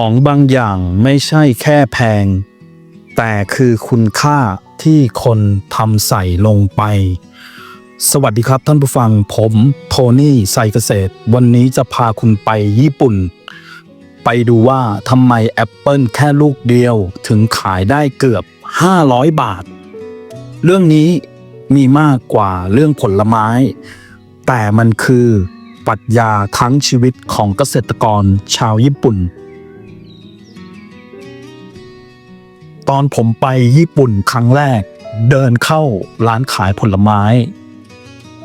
ของบางอย่างไม่ใช่แค่แพง แต่คือคุณค่าที่คนทำใส่ลงไป สวัสดีครับท่านผู้ฟังผมโทนี่ไซเกษตร วันนี้จะพาคุณไปญี่ปุ่น ไปดูว่าทำไมแอปเปิลแค่ลูกเดียวถึงขายได้เกือบ 500 บาท เรื่องนี้มีมากกว่าเรื่องผลไม้ แต่มันคือปรัชญาทั้งชีวิตของเกษตรกรชาวญี่ปุ่น ตอนผมไปญี่ปุ่นครั้งแรก เดินเข้าร้านขายผลไม้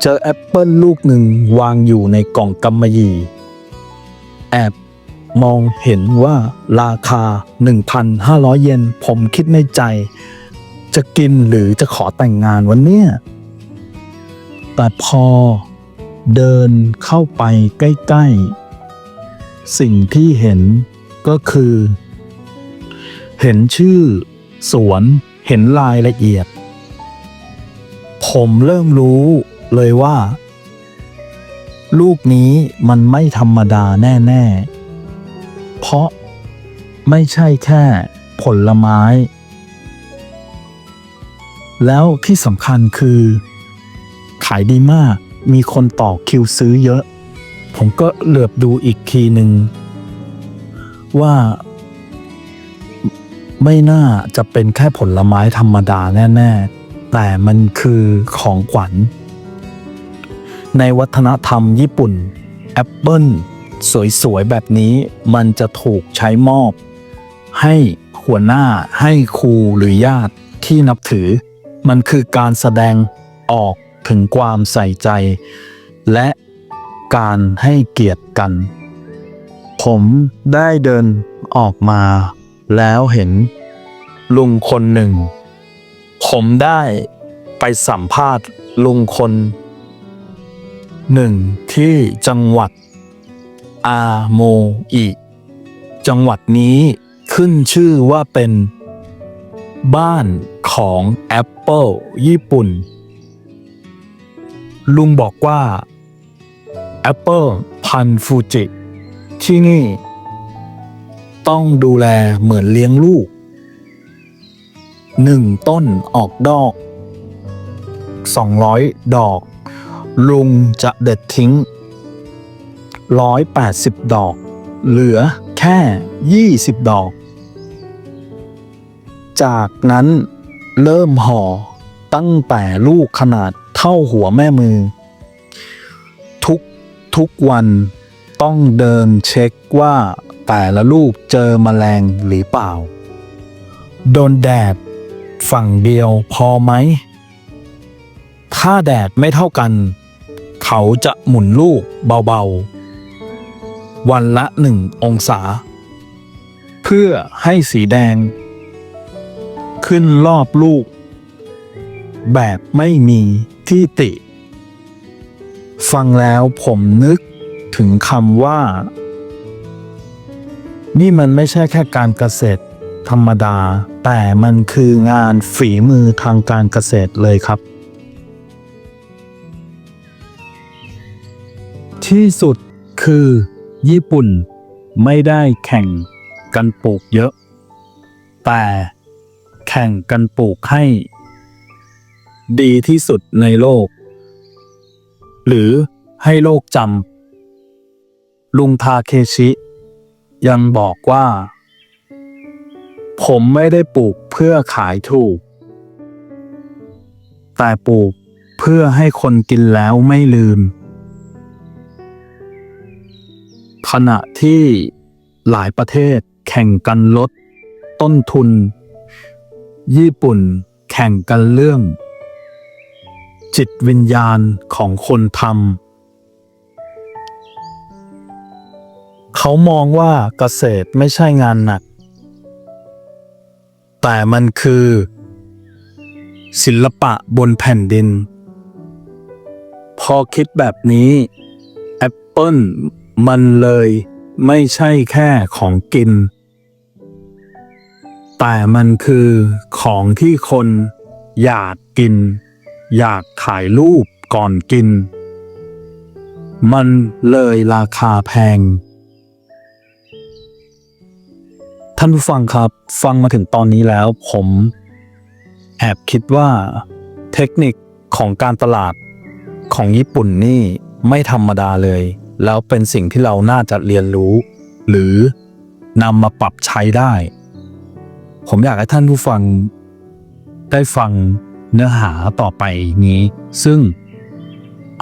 เจอแอปเปิลลูกหนึ่งวางอยู่ในกล่องกำมะหยี่ แอบมองเห็นว่าราคา 1,500 เยน ผมคิดในใจ จะกินหรือจะขอแต่งงานวันเนี้ยแต่พอเดินเข้าไปใกล้ ๆ สิ่งที่เห็นก็คือ เห็นชื่อ สวนเห็นรายละเอียด ผมเริ่มรู้เลยว่า ลูกนี้มันไม่ธรรมดาแน่ ๆ เพราะไม่ใช่แค่ผลไม้ แล้วที่สำคัญคือ ขายดีมาก มีคนต่อคิวซื้อเยอะ ผมก็เหลือบดูอีกทีหนึ่งว่า ไม่น่าจะเป็นแค่ผลไม้ธรรมดาแน่ๆ แต่มันคือของขวัญ ในวัฒนธรรมญี่ปุ่น แอปเปิลสวยๆ แบบนี้มันจะถูกใช้มอบ ให้หัวหน้าให้ครูหรือญาติที่นับถือ มันคือการแสดงออกถึงความใส่ใจ และการให้เกียรติกัน ผมได้เดินออกมา แล้วเห็น ลุงคนหนึ่ง ผมได้ไปสัมภาษณ์ลุงคนหนึ่งที่จังหวัด อาโมอิ จังหวัดนี้ขึ้นชื่อว่าเป็น บ้านของ Apple ญี่ปุ่น ลุงบอกว่า Apple พันฟูจิ ที่นี่ ต้องดูแลเหมือนเลี้ยงลูกหนึ่งต้นออกดอก 200 ดอก ลุงจะเด็ดทิ้ง 180 ดอก เหลือแค่ 20 ดอก จากนั้นเริ่มห่อตั้งแต่ลูกขนาดเท่าหัวแม่มือ ทุกทุกวันต้องเดินเช็คว่า แต่ละลูกเจอมแมลงหรือเปล่า โดนแดด ฝั่งเดียวพอไหม ถ้าแดดไม่เท่ากัน เขาจะหมุนลูกเบาๆ วันละหนึ่งองศา เพื่อให้สีแดง ขึ้นรอบลูก แบบไม่มีที่ติ ฟังแล้วผมนึกถึงคำว่า นี่มันไม่ใช่แค่การเกษตร ธรรมดา แต่มันคืองานฝีมือทางการเกษตรเลยครับ ที่สุดคือ ญี่ปุ่นไม่ได้แข่งกันปลูกเยอะ แต่แข่งกันปลูกให้ ดีที่สุดในโลก หรือให้โลกจำลุงทาเคชิ ยังบอกว่า ผมไม่ได้ปลูกเพื่อขายถูก แต่ปลูกเพื่อให้คนกินแล้วไม่ลืม ขณะที่หลายประเทศแข่งกันลด ต้นทุน ญี่ปุ่นแข่งกันเรื่อง จิตวิญญาณของคนทำ เขามองว่าเกษตรไม่ใช่งานหนัก แต่มันคือ ศิลปะบนแผ่นดิน พอคิดแบบนี้แอปเปิลมันเลยไม่ใช่แค่ของกิน แต่มันคือของที่คนอยากกิน อยากถ่ายรูปก่อนกิน มันเลยราคาแพง ท่านผู้ฟังครับ ฟังมาถึงตอนนี้แล้ว ผมแอบคิดว่าเทคนิคของการตลาดของญี่ปุ่นนี่ไม่ธรรมดาเลย แล้วเป็นสิ่งที่เราน่าจะเรียนรู้ หรือนำมาปรับใช้ได้ ผมอยากให้ท่านผู้ฟังได้ฟังเนื้อหาต่อไปนี้ ซึ่ง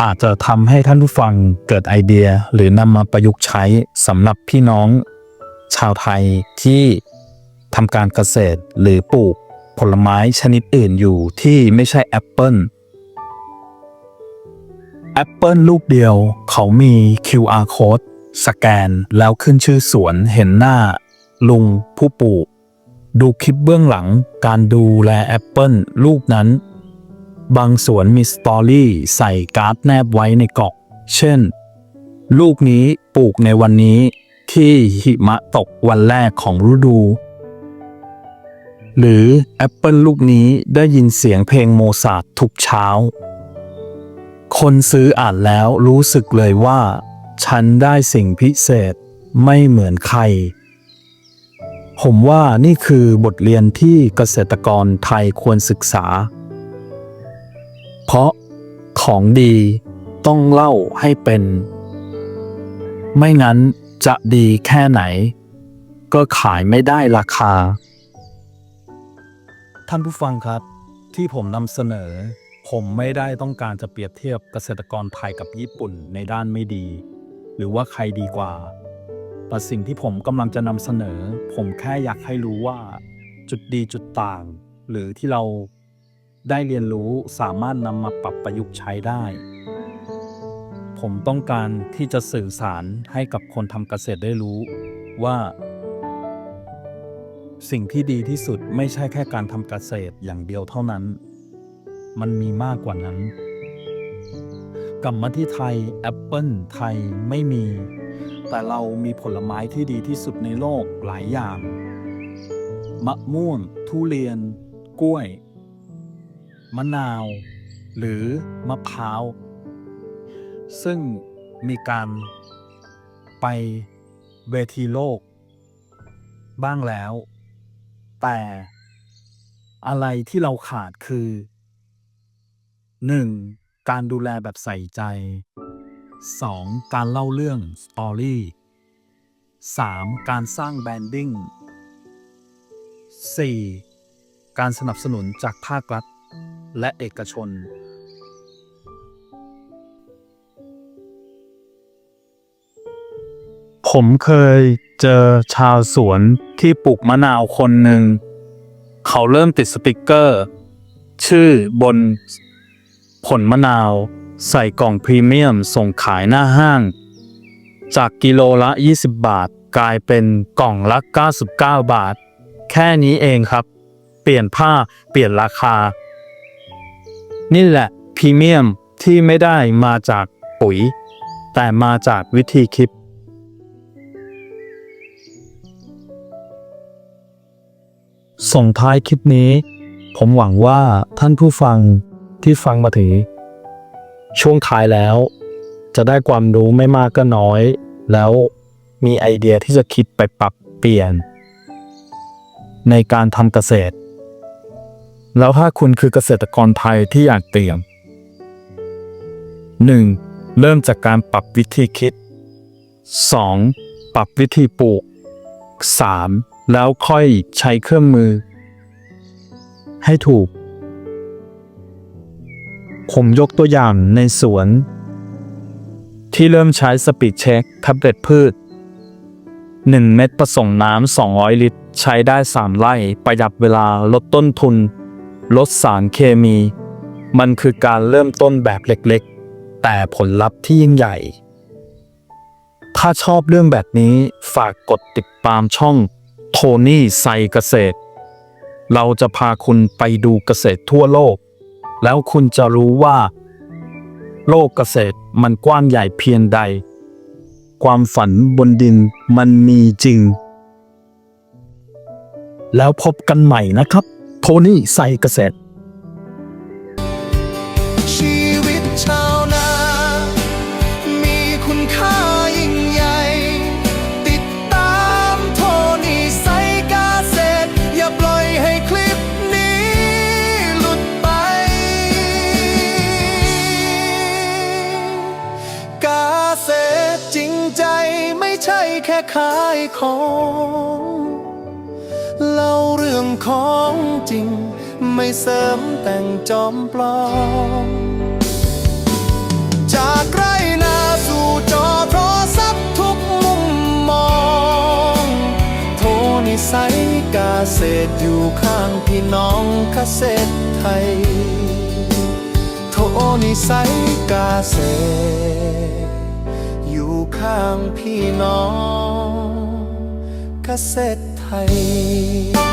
อาจจะทำให้ท่านผู้ฟังเกิดไอเดียหรือนำมาประยุกต์ใช้สำหรับพี่น้อง ชาวไทยที่ทำการเกษตรหรือปลูกผลไม้ชนิดอื่นอยู่ที่ไม่ใช่แอปเปิลแอปเปิลลูกเดียวเขามี QR code สแกนแล้วขึ้นชื่อสวนเห็นหน้า ลุงผู้ปลูก ดูคลิปเบื้องหลังการดูแลแอปเปิลลูกนั้น บางสวนมีสตอรี่ใส่การ์ดแนบไว้ในกล่องเช่น ลูกนี้ปลูกในวันนี้ ที่หิมะตกวันแรกของฤดู หรือแอปเปิลลูกนี้ได้ยินเสียงเพลงโมซาร์ททุกเช้า คนซื้ออ่านแล้วรู้สึกเลยว่า ฉันได้สิ่งพิเศษไม่เหมือนใคร ผมว่านี่คือบทเรียนที่เกษตรกรไทยควรศึกษา เพราะของดีต้องเล่าให้เป็น ไม่งั้น จะดีแค่ไหน ก็ขายไม่ได้ราคา ท่านผู้ฟังครับ ที่ผมนำเสนอ ผมไม่ได้ต้องการจะเปรียบเทียบเกษตรกรไทยกับญี่ปุ่นในด้านไม่ดี หรือว่าใครดีกว่า แต่สิ่งที่ผมกำลังจะนำเสนอ ผมแค่อยากให้รู้ว่า จุดดีจุดต่าง หรือที่เราได้เรียนรู้สามารถนำมาปรับประยุกต์ใช้ได้ ผมต้องการที่จะสื่อสารให้กับคนทำเกษตรได้รู้ว่า สิ่งที่ดีที่สุดไม่ใช่แค่การทำเกษตรอย่างเดียวเท่านั้น มันมีมากกว่านั้นกลับมาที่ไทยแอปเปิลไทยไม่มี แต่เรามีผลไม้ที่ดีที่สุดในโลกหลายอย่าง มะม่วง ทุเรียน กล้วย มะนาว หรือมะพร้าว ซึ่งมีการไปเวทีโลก บ้างแล้ว แต่อะไรที่เราขาดคือ 1. การดูแลแบบใส่ใจ 2. การเล่าเรื่องสตอรี่ 3. การสร้างแบรนดิ้ง 4. การสนับสนุนจากภาครัฐ และเอกชน ผมเคยเจอชาวสวนที่ปลูกมะนาวคนหนึ่ง เขาเริ่มติดสติกเกอร์ ชื่อบนผลมะนาว ใส่กล่องพรีเมียมส่งขายหน้าห้าง จากกิโลละ 20 บาทกลายเป็นกล่องละ 99 บาท แค่นี้เองครับ เปลี่ยนผ้าเปลี่ยนราคา นี่แหละพรีเมียมที่ไม่ได้มาจากปุ๋ย แต่มาจากวิธีคิด ส่งท้ายคลิปนี้ ผมหวังว่าท่านผู้ฟังที่ฟังมาถึงช่วงท้ายแล้ว จะได้ความรู้ไม่มากก็น้อย แล้วมีไอเดียที่จะคิดไปปรับเปลี่ยน ในการทำเกษตร แล้วถ้าคุณคือเกษตรกรไทยที่อยากเปลี่ยน 1. เริ่มจากการปรับวิธีคิด 2. ปรับวิธีปลูก 3. แล้วค่อยใช้เครื่องมือ ให้ถูก ผมยกตัวอย่างในสวน ที่เริ่มใช้สปีดเช็คแท็บเล็ตพืช 1 เม็ดผสมน้ำ 200 ลิตร ใช้ได้ 3 ไร่ประหยัดเวลาลดต้นทุน ลดสารเคมี มันคือการเริ่มต้นแบบเล็กๆ แต่ผลลัพธ์ที่ยิ่งใหญ่ ถ้าชอบเรื่องแบบนี้ฝากกดติดตามช่อง โทนี่ไซเกษตร เราจะพาคุณไปดูเกษตรทั่วโลก แล้วคุณจะรู้ว่า โลกเกษตรมันกว้างใหญ่เพียงใด ความฝันบนดินมันมีจริง แล้วพบกันใหม่นะครับ โทนี่ไซเกษตร ขายของเล่าเรื่องของจริง ไม่เสริมแต่งจอมปลอม จากไรนาสู่จอโทรศัพท์ทุกมุมมอง โทนิสัยกาเศษอยู่ข้างพี่น้องเกษตรไทย โทนิสัยกาเศษ อยู่ข้างพี่น้องเกษตรไทย